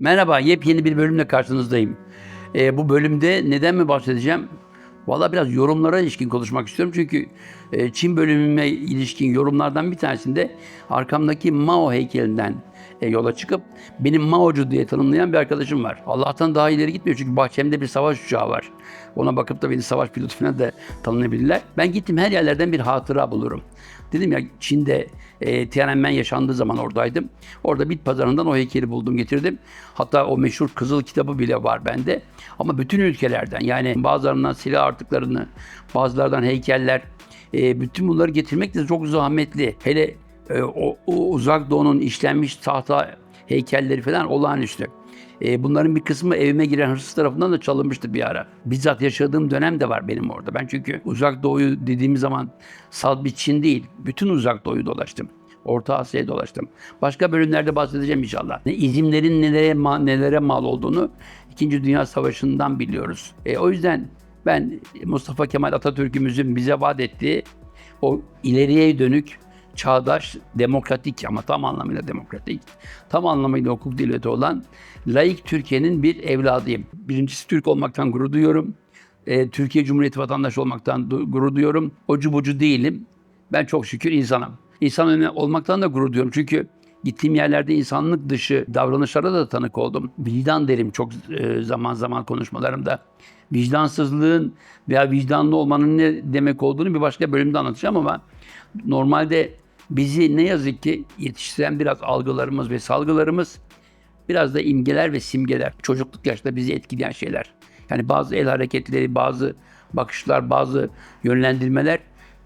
Merhaba, yepyeni bir bölümle karşınızdayım. Ee, bu bölümde neden mi bahsedeceğim? Valla biraz yorumlara ilişkin konuşmak istiyorum. Çünkü e, Çin bölümüne ilişkin yorumlardan bir tanesinde arkamdaki Mao heykelinden e, yola çıkıp benim Mao'cu diye tanımlayan bir arkadaşım var. Allah'tan daha ileri gitmiyor çünkü bahçemde bir savaş uçağı var. Ona bakıp da beni savaş pilotu falan da tanınabilirler. Ben gittim her yerlerden bir hatıra bulurum. Dedim ya Çin'de e, Tiananmen yaşandığı zaman oradaydım. Orada bit pazarından o heykeli buldum getirdim. Hatta o meşhur Kızıl kitabı bile var bende. Ama bütün ülkelerden yani bazılarından silah artıklarını, bazılardan heykeller, e, bütün bunları getirmek de çok zahmetli. Hele e, o, o uzak doğunun işlenmiş tahta heykelleri falan olağanüstü. E, bunların bir kısmı evime giren hırsız tarafından da çalınmıştı bir ara. Bizzat yaşadığım dönem de var benim orada. Ben çünkü uzak doğuyu dediğimiz zaman sal bir Çin değil, bütün uzak doğuyu dolaştım. Orta Asya'ya dolaştım. Başka bölümlerde bahsedeceğim inşallah. Ne izimlerin nelere mal, nelere mal olduğunu İkinci Dünya Savaşı'ndan biliyoruz. E, o yüzden ben Mustafa Kemal Atatürk'ümüzün bize vaat ettiği o ileriye dönük çağdaş, demokratik ama tam anlamıyla demokratik, tam anlamıyla hukuk devleti olan laik Türkiye'nin bir evladıyım. Birincisi Türk olmaktan gurur duyuyorum. Ee, Türkiye Cumhuriyeti vatandaşı olmaktan du- gurur duyuyorum. Ocu bucu değilim. Ben çok şükür insanım. İnsan olmaktan da gurur duyuyorum. Çünkü gittiğim yerlerde insanlık dışı davranışlara da tanık oldum. Vicdan derim çok e, zaman zaman konuşmalarımda. Vicdansızlığın veya vicdanlı olmanın ne demek olduğunu bir başka bölümde anlatacağım ama normalde bizi ne yazık ki yetiştiren biraz algılarımız ve salgılarımız biraz da imgeler ve simgeler. Çocukluk yaşta bizi etkileyen şeyler. Yani bazı el hareketleri, bazı bakışlar, bazı yönlendirmeler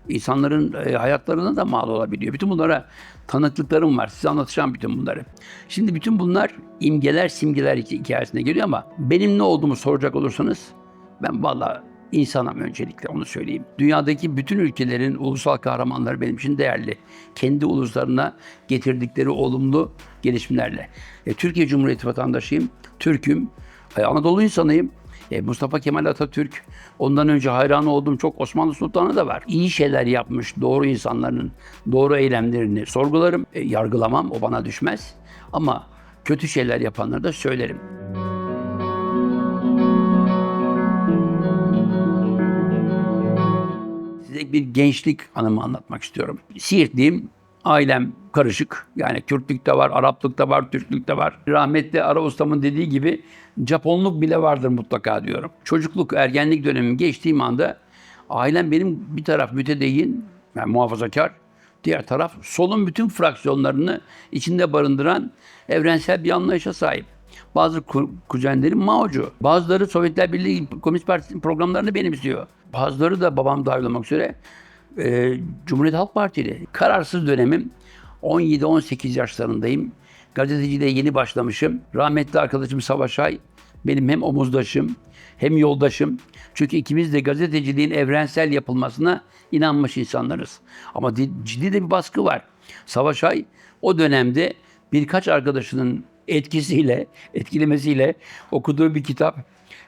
insanların e, hayatlarına da mal olabiliyor. Bütün bunlara tanıklıklarım var. Size anlatacağım bütün bunları. Şimdi bütün bunlar imgeler, simgeler hik- hikayesine geliyor ama benim ne olduğumu soracak olursanız ben vallahi insanım öncelikle onu söyleyeyim. Dünyadaki bütün ülkelerin ulusal kahramanları benim için değerli. Kendi uluslarına getirdikleri olumlu gelişmelerle. E, Türkiye Cumhuriyeti vatandaşıyım, Türk'üm, e, Anadolu insanıyım. E, Mustafa Kemal Atatürk, ondan önce hayran olduğum çok Osmanlı Sultanı da var. İyi şeyler yapmış doğru insanların doğru eylemlerini sorgularım. E, yargılamam, o bana düşmez. Ama kötü şeyler yapanları da söylerim. Size bir gençlik anımı anlatmak istiyorum. Siirtliyim, ailem karışık. Yani Kürtlük de var, Araplık da var, Türklük de var. Rahmetli Ara Ustam'ın dediği gibi Japonluk bile vardır mutlaka diyorum. Çocukluk, ergenlik dönemim geçtiğim anda ailem benim bir taraf mütedeyyin, yani muhafazakar, diğer taraf solun bütün fraksiyonlarını içinde barındıran evrensel bir anlayışa sahip. Bazı ku- kuzenlerim Mao'cu. Bazıları Sovyetler Birliği Komünist Partisi'nin programlarını benimsiyor. Bazıları da babam dahil olmak üzere e, Cumhuriyet Halk Partili. Kararsız dönemim 17-18 yaşlarındayım. Gazeteciliğe yeni başlamışım. Rahmetli arkadaşım Savaş Ay benim hem omuzdaşım hem yoldaşım. Çünkü ikimiz de gazeteciliğin evrensel yapılmasına inanmış insanlarız. Ama di- ciddi de bir baskı var. Savaş Ay o dönemde birkaç arkadaşının etkisiyle, etkilemesiyle okuduğu bir kitap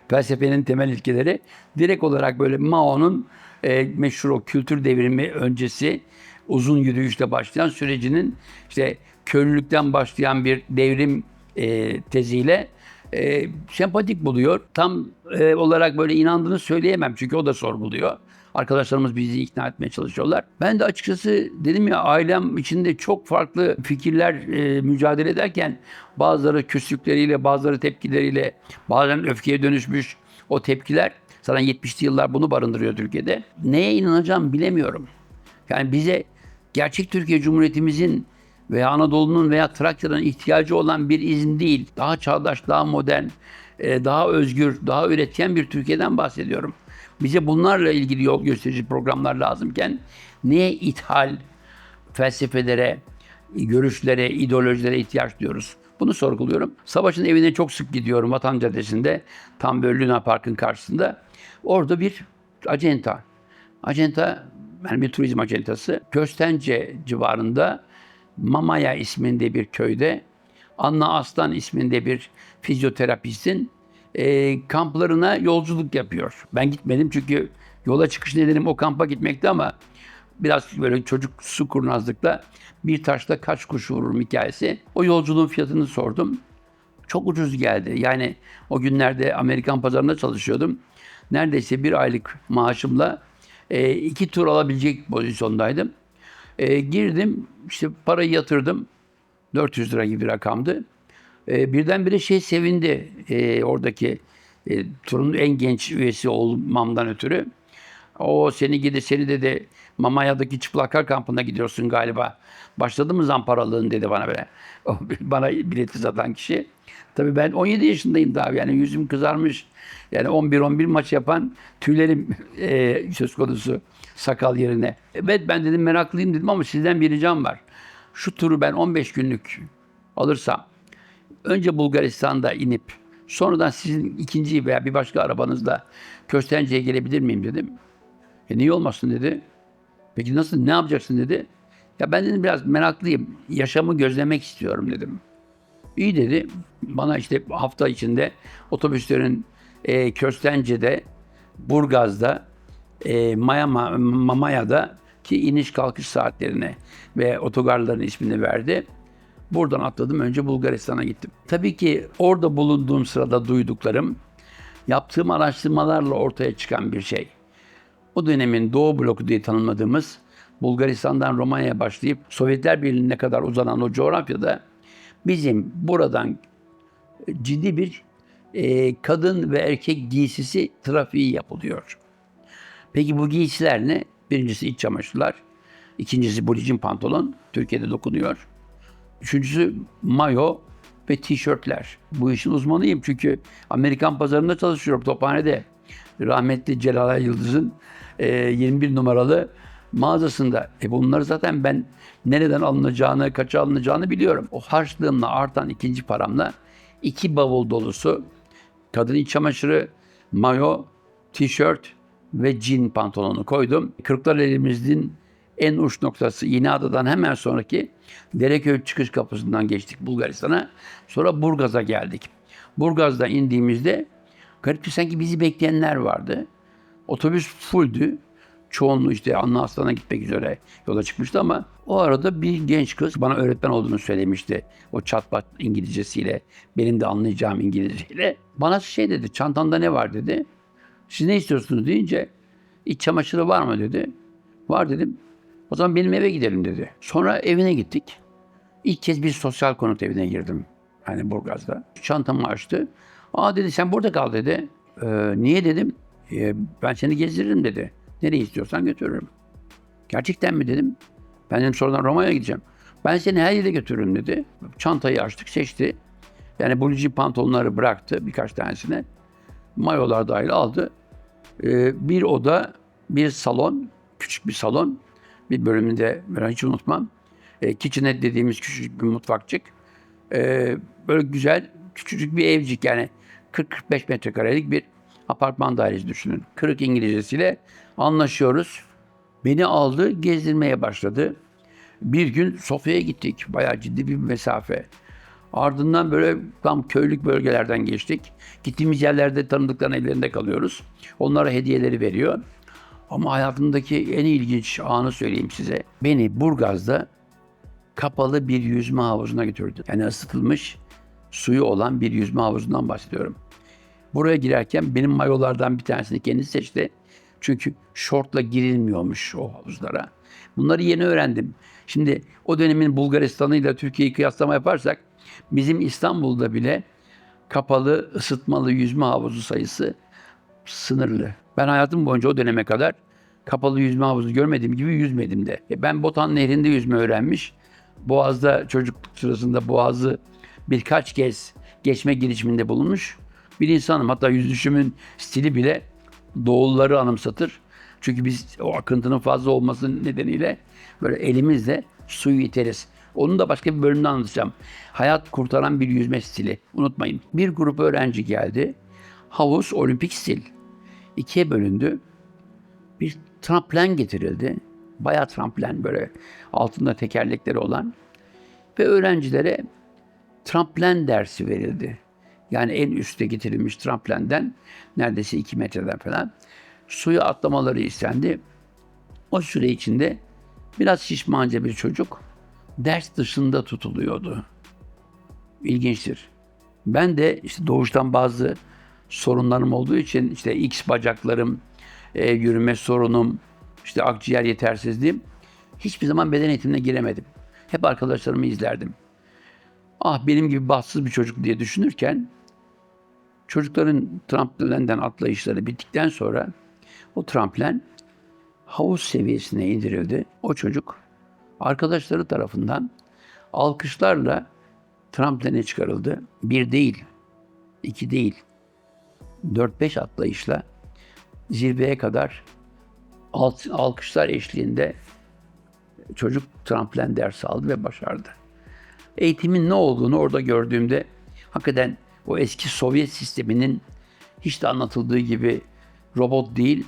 felsefenin temel ilkeleri direkt olarak böyle Mao'nun e, meşhur o kültür devrimi öncesi uzun yürüyüşle başlayan sürecinin işte köylülükten başlayan bir devrim e, teziyle e, sempatik buluyor. Tam e, olarak böyle inandığını söyleyemem çünkü o da sorguluyor. Arkadaşlarımız bizi ikna etmeye çalışıyorlar. Ben de açıkçası dedim ya ailem içinde çok farklı fikirler e, mücadele ederken bazıları küslükleriyle, bazıları tepkileriyle, bazen öfkeye dönüşmüş o tepkiler. Zaten 70'li yıllar bunu barındırıyor Türkiye'de. Neye inanacağım bilemiyorum. Yani bize gerçek Türkiye Cumhuriyetimizin veya Anadolu'nun veya Trakya'nın ihtiyacı olan bir izin değil. Daha çağdaş, daha modern, e, daha özgür, daha üretken bir Türkiye'den bahsediyorum. Bize bunlarla ilgili yol gösterici programlar lazımken niye ithal felsefelere, görüşlere, ideolojilere ihtiyaç duyuyoruz? Bunu sorguluyorum. Savaş'ın evine çok sık gidiyorum Vatan Caddesi'nde. Tam böyle Luna Park'ın karşısında. Orada bir acenta. Acenta yani bir turizm acentası. Köstence civarında Mamaya isminde bir köyde Anna Aslan isminde bir fizyoterapistin e, kamplarına yolculuk yapıyor. Ben gitmedim çünkü yola çıkış nedenim o kampa gitmekti ama biraz böyle çocuk su kurnazlıkla bir taşla kaç kuş vururum hikayesi. O yolculuğun fiyatını sordum. çok ucuz geldi. Yani o günlerde Amerikan pazarında çalışıyordum. Neredeyse bir aylık maaşımla e, iki tur alabilecek pozisyondaydım. E, girdim, işte parayı yatırdım. 400 lira gibi bir rakamdı. E, birdenbire şey sevindi e, oradaki e, turun en genç üyesi olmamdan ötürü. O seni gidi seni dedi Mamaya'daki çıplaklar kampına gidiyorsun galiba. Başladı mı zamparalığın dedi bana böyle. O bana bileti satan kişi. Tabii ben 17 yaşındayım daha yani yüzüm kızarmış. Yani 11-11 maç yapan tüylerim e, söz konusu sakal yerine. Evet ben dedim meraklıyım dedim ama sizden bir ricam var. Şu turu ben 15 günlük alırsam önce Bulgaristan'da inip sonradan sizin ikinci veya bir başka arabanızla Köstence'ye gelebilir miyim dedim. E niye olmasın dedi. Peki nasıl ne yapacaksın dedi. Ya ben dedim biraz meraklıyım. Yaşamı gözlemek istiyorum dedim. İyi dedi. Bana işte hafta içinde otobüslerin e, Köstence'de, Burgaz'da, e, Maya, Mamaya'da ki iniş kalkış saatlerini ve otogarların ismini verdi. Buradan atladım. Önce Bulgaristan'a gittim. Tabii ki orada bulunduğum sırada duyduklarım yaptığım araştırmalarla ortaya çıkan bir şey. O dönemin Doğu bloku diye tanımladığımız Bulgaristan'dan Romanya'ya başlayıp Sovyetler Birliği'ne kadar uzanan o coğrafyada bizim buradan ciddi bir e, kadın ve erkek giysisi trafiği yapılıyor. Peki bu giysiler ne? Birincisi iç çamaşırlar, ikincisi bulicin pantolon, Türkiye'de dokunuyor. Üçüncüsü mayo ve tişörtler. Bu işin uzmanıyım çünkü Amerikan pazarında çalışıyorum tophanede. Rahmetli Celal Yıldız'ın e, 21 numaralı mağazasında. E bunları zaten ben nereden alınacağını, kaça alınacağını biliyorum. O harçlığımla artan ikinci paramla iki bavul dolusu kadın iç çamaşırı, mayo, tişört ve jean pantolonu koydum. Kırklar elimizin en uç noktası İnada'dan hemen sonraki Dereköy çıkış kapısından geçtik Bulgaristan'a. Sonra Burgaz'a geldik. Burgaz'da indiğimizde garip sanki bizi bekleyenler vardı. Otobüs fulldü. Çoğunluğu işte Anlı Aslan'a gitmek üzere yola çıkmıştı ama o arada bir genç kız bana öğretmen olduğunu söylemişti. O çatpat İngilizcesiyle, benim de anlayacağım İngilizceyle. Bana şey dedi, çantanda ne var dedi. Siz ne istiyorsunuz deyince, iç çamaşırı var mı dedi. Var dedim. O zaman benim eve gidelim dedi. Sonra evine gittik. İlk kez bir sosyal konut evine girdim. Hani Burgaz'da. Çantamı açtı. Aa dedi sen burada kal dedi. Ee, niye dedim. Ee, ben seni gezdiririm dedi. Nereye istiyorsan götürürüm. Gerçekten mi dedim. Ben dedim sonradan Roma'ya gideceğim. Ben seni her yere götürürüm dedi. Çantayı açtık seçti. Yani bulucu pantolonları bıraktı birkaç tanesine. Mayolar dahil aldı. Ee, bir oda, bir salon, küçük bir salon. Bir bölümünde ben hiç unutmam. E, kitchenette dediğimiz küçücük bir mutfakçık. E, böyle güzel küçücük bir evcik yani 40-45 metrekarelik bir apartman dairesi düşünün. Kırık İngilizcesiyle anlaşıyoruz. Beni aldı, gezdirmeye başladı. Bir gün Sofya'ya gittik. Bayağı ciddi bir mesafe. Ardından böyle tam köylük bölgelerden geçtik. Gittiğimiz yerlerde tanıdıkların evlerinde kalıyoruz. Onlara hediyeleri veriyor. Ama hayatımdaki en ilginç anı söyleyeyim size. Beni Burgaz'da kapalı bir yüzme havuzuna götürdü. Yani ısıtılmış suyu olan bir yüzme havuzundan bahsediyorum. Buraya girerken benim mayolardan bir tanesini kendisi seçti. Çünkü şortla girilmiyormuş o havuzlara. Bunları yeni öğrendim. Şimdi o dönemin Bulgaristan'ı ile Türkiye'yi kıyaslama yaparsak bizim İstanbul'da bile kapalı ısıtmalı yüzme havuzu sayısı sınırlı. Ben hayatım boyunca o döneme kadar kapalı yüzme havuzu görmediğim gibi yüzmedim de. E ben Botan Nehri'nde yüzme öğrenmiş. Boğaz'da çocukluk sırasında Boğaz'ı birkaç kez geçme girişiminde bulunmuş bir insanım. Hatta yüzüşümün stili bile doğulları anımsatır. Çünkü biz o akıntının fazla olması nedeniyle böyle elimizle suyu iteriz. Onu da başka bir bölümde anlatacağım. Hayat kurtaran bir yüzme stili. Unutmayın. Bir grup öğrenci geldi. Havuz olimpik stil. İkiye bölündü. Bir tramplen getirildi. Bayağı tramplen böyle altında tekerlekleri olan. Ve öğrencilere tramplen dersi verildi. Yani en üstte getirilmiş tramplenden neredeyse 2 metreden falan suya atlamaları istendi. O süre içinde biraz şişmanca bir çocuk ders dışında tutuluyordu. İlginçtir. Ben de işte doğuştan bazı sorunlarım olduğu için işte X bacaklarım, e, yürüme sorunum, işte akciğer yetersizliğim hiçbir zaman beden eğitimine giremedim. Hep arkadaşlarımı izlerdim. Ah benim gibi bahtsız bir çocuk diye düşünürken çocukların tramplenden atlayışları bittikten sonra o tramplen havuz seviyesine indirildi. O çocuk arkadaşları tarafından alkışlarla tramplene çıkarıldı. Bir değil, iki değil, dört beş atlayışla zirveye kadar alt- alkışlar eşliğinde çocuk tramplen dersi aldı ve başardı. Eğitimin ne olduğunu orada gördüğümde hakikaten o eski Sovyet sisteminin hiç de anlatıldığı gibi robot değil,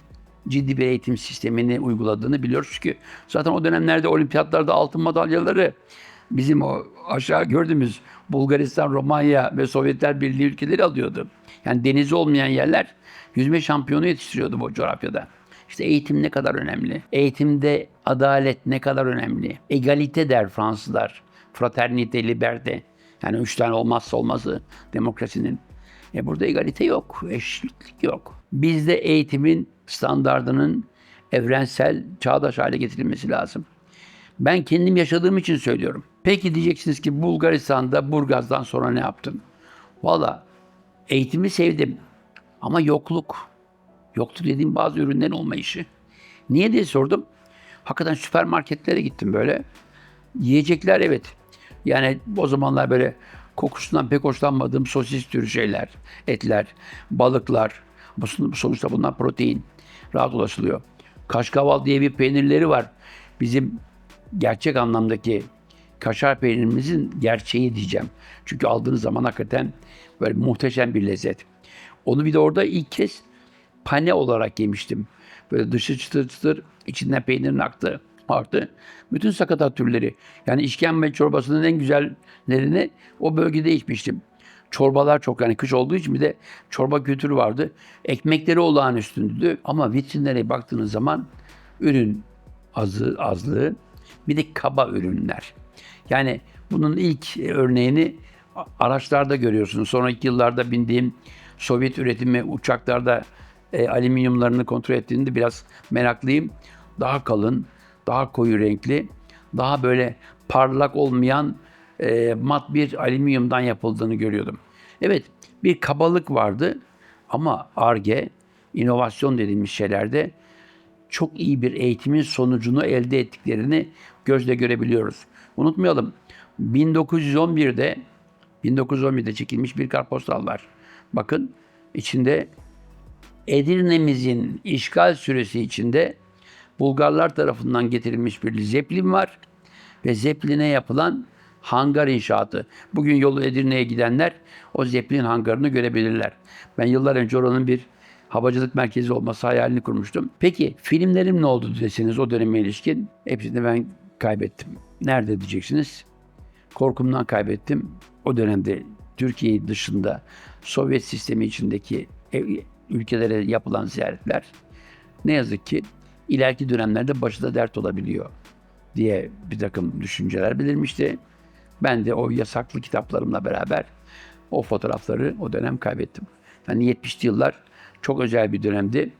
ciddi bir eğitim sistemini uyguladığını biliyoruz. Çünkü zaten o dönemlerde olimpiyatlarda altın madalyaları bizim o aşağı gördüğümüz Bulgaristan, Romanya ve Sovyetler Birliği ülkeleri alıyordu. Yani denizi olmayan yerler yüzme şampiyonu yetiştiriyordu bu coğrafyada. İşte eğitim ne kadar önemli. Eğitimde adalet ne kadar önemli. Egalite der Fransızlar. Fraternite, liberte. Yani üç tane olmazsa olmazı demokrasinin. E burada egalite yok, eşitlik yok. Bizde eğitimin standardının evrensel, çağdaş hale getirilmesi lazım. Ben kendim yaşadığım için söylüyorum. Peki diyeceksiniz ki Bulgaristan'da Burgaz'dan sonra ne yaptın? Valla eğitimi sevdim ama yokluk. Yoktu dediğim bazı ürünlerin olmayışı. Niye diye sordum. Hakikaten süpermarketlere gittim böyle. Yiyecekler evet. Yani o zamanlar böyle kokusundan pek hoşlanmadığım sosis türü şeyler, etler, balıklar. Sonuçta bunlar protein. Rahat ulaşılıyor. Kaşkaval diye bir peynirleri var. Bizim gerçek anlamdaki kaşar peynirimizin gerçeği diyeceğim. Çünkü aldığınız zaman hakikaten böyle muhteşem bir lezzet. Onu bir de orada ilk kez pane olarak yemiştim. Böyle dışı çıtır çıtır, içinden peynirin aktı. Artı bütün sakatat türleri. Yani işkembe çorbasının en güzellerini o bölgede içmiştim. Çorbalar çok yani kış olduğu için bir de çorba kültürü vardı. Ekmekleri olağanüstüydü ama vitrinlere baktığınız zaman ürün azı, azlığı bir de kaba ürünler. Yani bunun ilk örneğini araçlarda görüyorsunuz. Sonraki yıllarda bindiğim Sovyet üretimi uçaklarda e, alüminyumlarını kontrol ettiğinde biraz meraklıyım. Daha kalın, daha koyu renkli, daha böyle parlak olmayan e, mat bir alüminyumdan yapıldığını görüyordum. Evet, bir kabalık vardı ama ARGE, inovasyon dediğimiz şeylerde çok iyi bir eğitimin sonucunu elde ettiklerini gözle görebiliyoruz. Unutmayalım 1911'de 1911'de çekilmiş bir kartpostal var. Bakın içinde Edirne'mizin işgal süresi içinde Bulgarlar tarafından getirilmiş bir zeplin var ve zepline yapılan hangar inşaatı. Bugün yolu Edirne'ye gidenler o zeplin hangarını görebilirler. Ben yıllar önce oranın bir havacılık merkezi olması hayalini kurmuştum. Peki filmlerim ne oldu deseniz o döneme ilişkin hepsini ben kaybettim. Nerede diyeceksiniz? Korkumdan kaybettim. O dönemde Türkiye dışında Sovyet sistemi içindeki ev- ülkelere yapılan ziyaretler ne yazık ki ileriki dönemlerde başında dert olabiliyor diye bir takım düşünceler belirmişti. Ben de o yasaklı kitaplarımla beraber o fotoğrafları o dönem kaybettim. Yani 70'li yıllar çok özel bir dönemdi.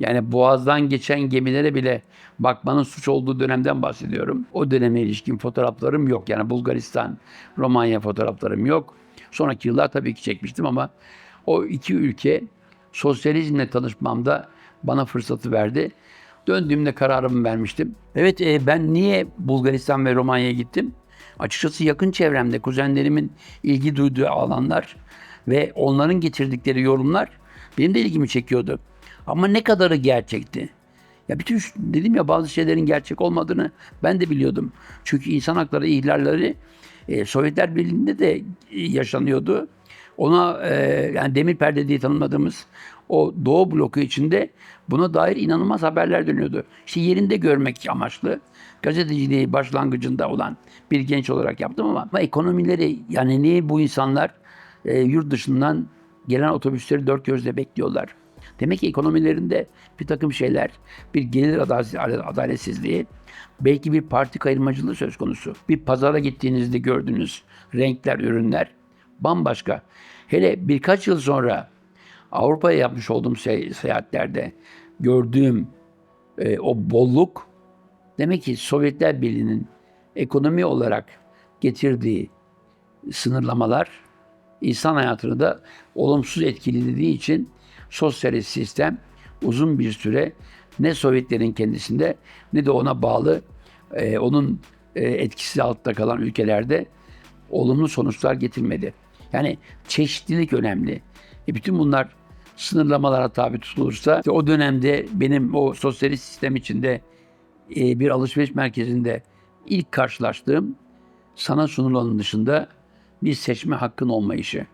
Yani boğazdan geçen gemilere bile bakmanın suç olduğu dönemden bahsediyorum. O döneme ilişkin fotoğraflarım yok. Yani Bulgaristan, Romanya fotoğraflarım yok. Sonraki yıllar tabii ki çekmiştim ama o iki ülke sosyalizmle tanışmamda bana fırsatı verdi. Döndüğümde kararımı vermiştim. Evet e, ben niye Bulgaristan ve Romanya'ya gittim? Açıkçası yakın çevremde kuzenlerimin ilgi duyduğu alanlar ve onların getirdikleri yorumlar benim de ilgimi çekiyordu. Ama ne kadarı gerçekti? Ya bütün dedim ya bazı şeylerin gerçek olmadığını ben de biliyordum. Çünkü insan hakları ihlalleri e, Sovyetler Birliği'nde de e, yaşanıyordu. Ona e, yani demir perde diye tanımladığımız o Doğu bloku içinde buna dair inanılmaz haberler dönüyordu. İşte yerinde görmek amaçlı gazeteciliği başlangıcında olan bir genç olarak yaptım ama, ama ekonomileri yani niye bu insanlar e, yurt dışından gelen otobüsleri dört gözle bekliyorlar? Demek ki ekonomilerinde bir takım şeyler, bir gelir adal- adaletsizliği, belki bir parti kayırmacılığı söz konusu. Bir pazara gittiğinizde gördüğünüz renkler, ürünler bambaşka. Hele birkaç yıl sonra Avrupa'ya yapmış olduğum se- seyahatlerde gördüğüm e, o bolluk demek ki Sovyetler Birliği'nin ekonomi olarak getirdiği sınırlamalar insan hayatını da olumsuz etkilediği için sosyalist sistem uzun bir süre ne Sovyetlerin kendisinde ne de ona bağlı e, onun e, etkisi altında kalan ülkelerde olumlu sonuçlar getirmedi. Yani çeşitlilik önemli. E bütün bunlar sınırlamalara tabi tutulursa işte o dönemde benim o sosyalist sistem içinde e, bir alışveriş merkezinde ilk karşılaştığım sana sunulanın dışında bir seçme hakkın olmayışı.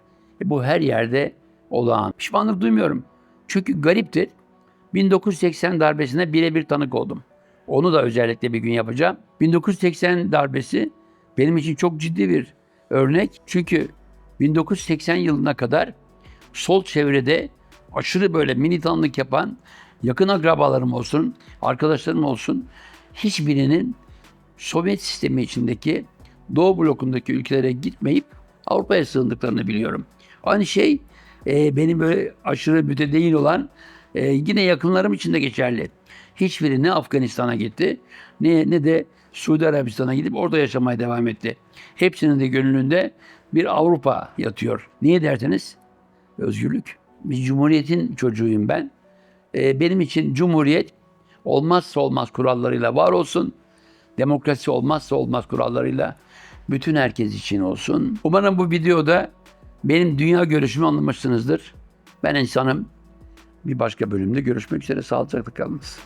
E, bu her yerde olağan. Pişmanlık duymuyorum. Çünkü gariptir. 1980 darbesine birebir tanık oldum. Onu da özellikle bir gün yapacağım. 1980 darbesi benim için çok ciddi bir örnek. Çünkü 1980 yılına kadar sol çevrede aşırı böyle militanlık yapan yakın akrabalarım olsun, arkadaşlarım olsun hiçbirinin Sovyet sistemi içindeki Doğu blokundaki ülkelere gitmeyip Avrupa'ya sığındıklarını biliyorum. Aynı şey e, benim böyle aşırı mütedeyyin olan e, yine yakınlarım için de geçerli. Hiçbiri ne Afganistan'a gitti ne, ne de Suudi Arabistan'a gidip orada yaşamaya devam etti. Hepsinin de gönlünde bir Avrupa yatıyor. Niye derseniz özgürlük. Bir cumhuriyetin çocuğuyum ben. E, benim için cumhuriyet olmazsa olmaz kurallarıyla var olsun. Demokrasi olmazsa olmaz kurallarıyla bütün herkes için olsun. Umarım bu videoda benim dünya görüşümü anlamışsınızdır. Ben insanım. Bir başka bölümde görüşmek üzere. Sağlıcakla kalınız.